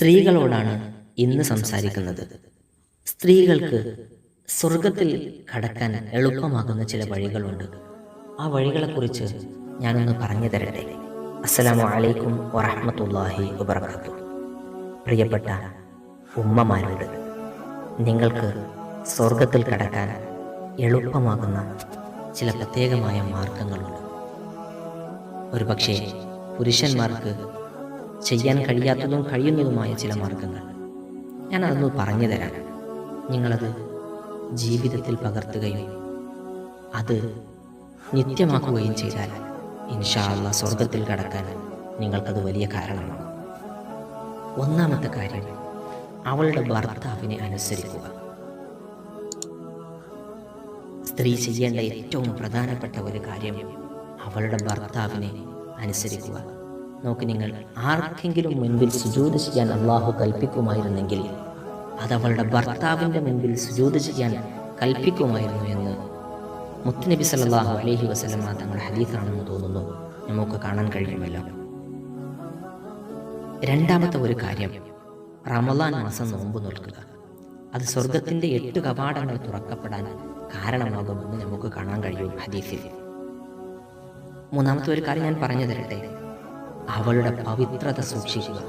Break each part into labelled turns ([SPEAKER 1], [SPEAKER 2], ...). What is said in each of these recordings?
[SPEAKER 1] സ്ത്രീകളോടാണ് ഇന്ന് സംസാരിക്കുന്നത്. സ്ത്രീകൾക്ക് സ്വർഗത്തിൽ കടക്കാൻ എളുപ്പമാകുന്ന ചില വഴികളുണ്ട്. ആ വഴികളെക്കുറിച്ച് ഞാനൊന്ന് പറഞ്ഞു തരട്ടെ? അസ്സലാമു അലൈക്കും വറഹ്മത്തുള്ളാഹി വബർക്കാത്തു പ്രിയപ്പെട്ട ഉമ്മമാരോട് നിങ്ങൾക്ക് സ്വർഗത്തിൽ കടക്കാൻ എളുപ്പമാകുന്ന ചില പ്രത്യേകമായ മാർഗങ്ങളുണ്ട്. ഒരുപക്ഷെ പുരുഷന്മാർക്ക് ചെയ്യാൻ കഴിയാത്തതും കഴിയുന്നതുമായ ചില മാർഗങ്ങൾ. ഞാൻ അതൊന്ന് പറഞ്ഞു തരാം. നിങ്ങളത് ജീവിതത്തിൽ പകർത്തുകയും അത് നിത്യമാക്കുകയും ചെയ്താൽ ഇൻഷാ അള്ളാ സ്വർഗത്തിൽ കടക്കാൻ നിങ്ങൾക്കത് വലിയ കാരണമാണ് ഒന്നാമത്തെ കാര്യം അവളുടെ ഭർത്താവിനെ അനുസരിക്കുക. സ്ത്രീ ചെയ്യേണ്ട ഏറ്റവും പ്രധാനപ്പെട്ട ഒരു കാര്യം അവളുടെ ഭർത്താവിനെ അനുസരിക്കുക. നോക്ക് നിങ്ങൾ ആർക്കെങ്കിലും മുൻപിൽ സുജൂത് ചെയ്യാൻ അള്ളാഹു കൽപ്പിക്കുമായിരുന്നെങ്കിൽ അത് അവളുടെ ഭർത്താവിന്റെ മുൻപിൽ സുജൂത് ചെയ്യാൻ കൽപ്പിക്കുമായിരുന്നു എന്ന് മുത്തുനബി സല്ലല്ലാഹു അലഹി വസ്ലമ തങ്ങളുടെ ഹരീഫാണെന്ന് തോന്നുന്നു. നമുക്ക് കാണാൻ കഴിയുമല്ലോ. രണ്ടാമത്തെ ഒരു കാര്യം റമദാൻ മാസം നോമ്പ് നോൽക്കുക. അത് സ്വർഗത്തിന്റെ എട്ട് കവാടങ്ങൾ തുറക്കപ്പെടാൻ കാരണമാകുമെന്ന് നമുക്ക് കാണാൻ കഴിയും ഹദീഫിൽ മൂന്നാമത്തെ ഒരു കാര്യം ഞാൻ പറഞ്ഞു തരട്ടെ? അവളുടെ പവിത്രത സൂക്ഷിക്കുക.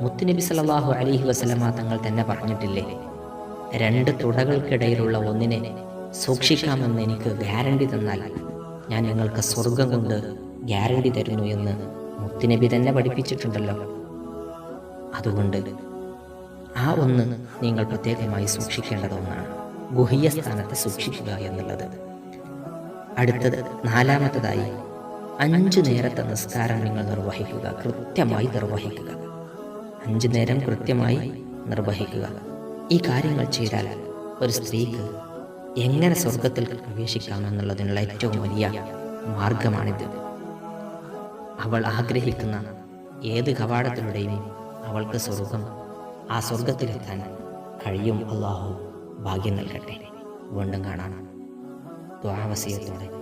[SPEAKER 1] മുത്തുനബി സല്ലല്ലാഹു അലിഹി വസലമ തങ്ങൾ തന്നെ പറഞ്ഞിട്ടില്ലേ? രണ്ട് തുടകൾക്കിടയിലുള്ള ഒന്നിനെ സൂക്ഷിക്കാമെന്ന് എനിക്ക് ഗ്യാരണ്ടി തന്നാൽ ഞാൻ നിങ്ങൾക്ക് സ്വർഗം കൊണ്ട് ഗ്യാരണ്ടി തരുന്നു എന്ന് മുത്തുനബി തന്നെ പഠിപ്പിച്ചിട്ടുണ്ടല്ലോ. അതുകൊണ്ട് ആ ഒന്ന് നിങ്ങൾ പ്രത്യേകമായി സൂക്ഷിക്കേണ്ടത് ഒന്നാണ്. ഗുഹ്യ സ്ഥാനത്ത് സൂക്ഷിക്കുക എന്നുള്ളത്. അടുത്തത് നാലാമത്തതായി അഞ്ചു നേരത്തെ നിസ്കാരം നിങ്ങൾ നിർവഹിക്കുക. കൃത്യമായി നിർവഹിക്കുക. അഞ്ചു നേരം കൃത്യമായി നിർവഹിക്കുക. ഈ കാര്യങ്ങൾ ചെയ്താൽ ഒരു സ്ത്രീക്ക് എങ്ങനെ സ്വർഗത്തിൽ പ്രവേശിക്കാമെന്നുള്ളതിനുള്ള ഏറ്റവും വലിയ മാർഗമാണിത്. അവൾ ആഗ്രഹിക്കുന്ന ഏത് കവാടത്തിലൂടെയും അവൾക്ക് സ്വർഗം ആ സ്വർഗത്തിലെത്താൻ കഴിയും. അള്ളാഹു ഭാഗ്യം നൽകട്ടെ. വീണ്ടും കാണാം. ദ്വാവസീയത്തോടെ